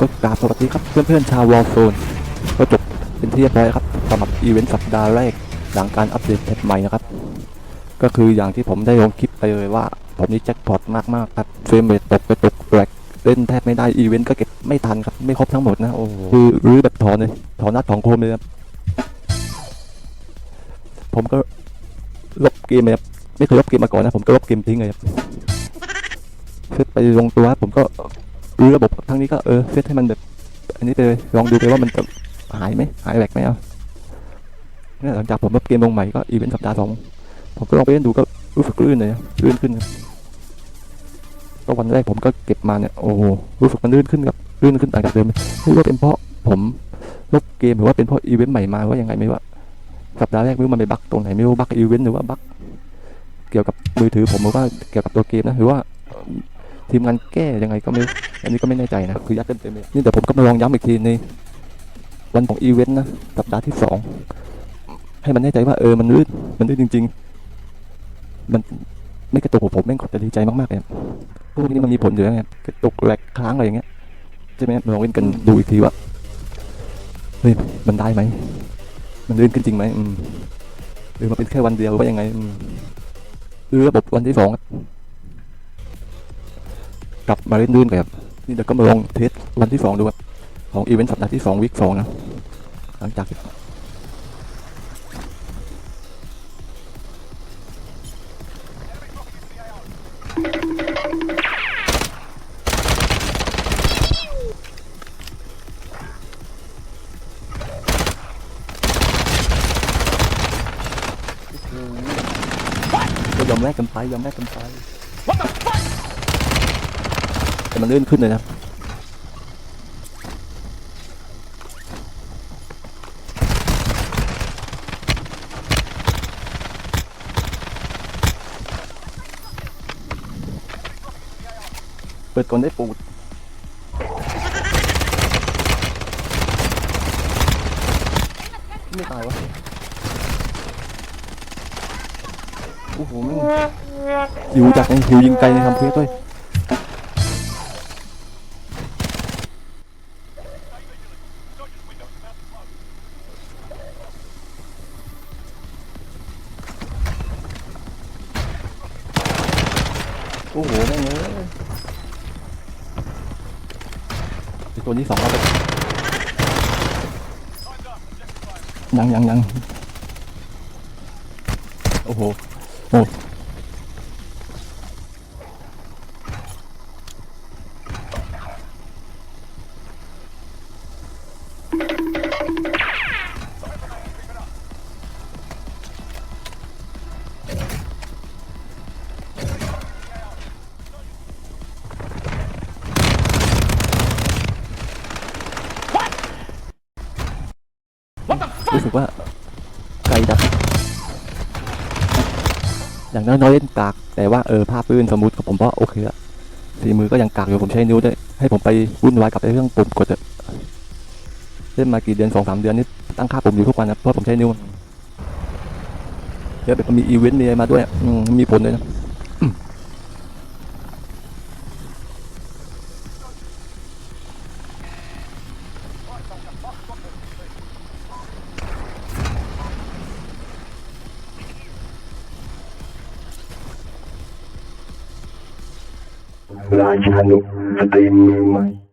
ก็กราบสวัสดีครับเพื่อนๆชาววอลโซนก็จบเป็นที่เรียบร้อยครับสำหรับอีเวนต์สัปดาห์แรกหลังการอัปเดตแพทใหม่นะครับ ก็คืออย่างที่ผมได้ลงคลิปไปเลยว่า ผมนี่แจ็คพอตมากๆครับเฟรมเรทตกกระตกแบกเล่นแทบไม่ได้อีเวนต์ก็เก็บไม่ทันครับ ไม่ครบทั้งหมดนะโอ้คือรื้อแบบถอนเลยถอนนัดถอนโคมเลยครับผมก็ลบเกมเลยครับไม่เคยลบเกมมาก่อนนะผมก็ลบเกมทิ้งเลยครับเซตไปลงตัวผมก็ รื้อระบบครั้งนี้ก็เออเซตให้มันแบบ อันนี้ไปเลยลองดูไปว่ามันจะหายไหมหายแหลกไหมเอาเนี่ยหลังจากผมลบเกมลงใหม่ก็อีเวนต์สัปดาห์สองผมก็ลองไปเล่นดูก็รู้สึกลื่นเลยลื่นขึ้นก็วันแรกผมก็เก็บมาเนี่ยโอ้โหรู้สึกมันลื่นขึ้นกับลื่นขึ้นต่างจากเดิมไม่รู้ว่าเป็นเพราะผมลบเกมหรือว่าเป็นเพราะอีเวนต์ใหม่มาว่ายังไงไม่ว่าสัปดาห์แรกไม่รู้มันไปบั๊กตรงไหนไม่รู้บั๊กอีเวนต์หรือว่าบั๊กเกี่ยวกับมือถือผมหรือว่าเกี่ยวกับตัวเกมนะหรือว่า ทีมงานแก้ยังไงก็ไม่อันนี้ก็ไม่แน่ใจนะคือยัดเต็มๆเลยนี่เดี๋ยวผมก็มาลองย้ำอีกทีในวันของอีเวนต์นะสัปดาห์ที่สองให้มันแน่ใจว่าเออมันลื่นมันลื่นจริง ๆ มันไม่กระตุกผมแม่งกดจะดีใจมากๆเลยพวกนี้มันมีผลอยู่แล้วไงกระตุกแหลกค้างอะไรอย่างเงี้ยใช่ไหมลองเล่นกันดูอีกทีว่าเฮ้ยมันได้ไหมมันลื่นขึ้นจริงไหมหรือมันเป็นแค่วันเดียวว่ายังไงหรือระบบวันที่สอง กลับมาเล่นลื่นกันครับนี่เดี๋ยวก็มาลองเทสวันที่สองดูครับของอีเวนต์สัปดาห์ที่สองวีคสองนะ หลังจากก็ยอมแลกกันไปยอมแลกกันไป มันลื่นขึ้นเลยนะเปิดก่อนได้ปูดไม่ตายวะโอ้โหม่งหิวจากไอ้หิวยิงไกลในทำเพื่อด้วย อ้โหแม่งเอ้ยไอ้ตัวนี้สองแล้วไปยังยังยังโอ้โหโอ้ รู้สึกว่าไกลดับอย่างน้อยๆเล่นกาก แต่ว่าเออภาพพื้นสมมติกับผมว่าโอเคละสีมือก็ยังกากอยู่ผมใช้นิ้วด้วย ให้ผมไปวุ่นวายกับไอ้เรื่องปุ่มกดเล่นมากี่เดือนสองสามเดือนนี่ตั้งค่าปุ่มอยู่ทุกวันนะเพราะผมใช้นิ้วเดี๋ยวมันมีอีเวนต์มีอะไรมาด้วยอะอืมมีผลเลยนะ រាជហនុសតេមីមៃ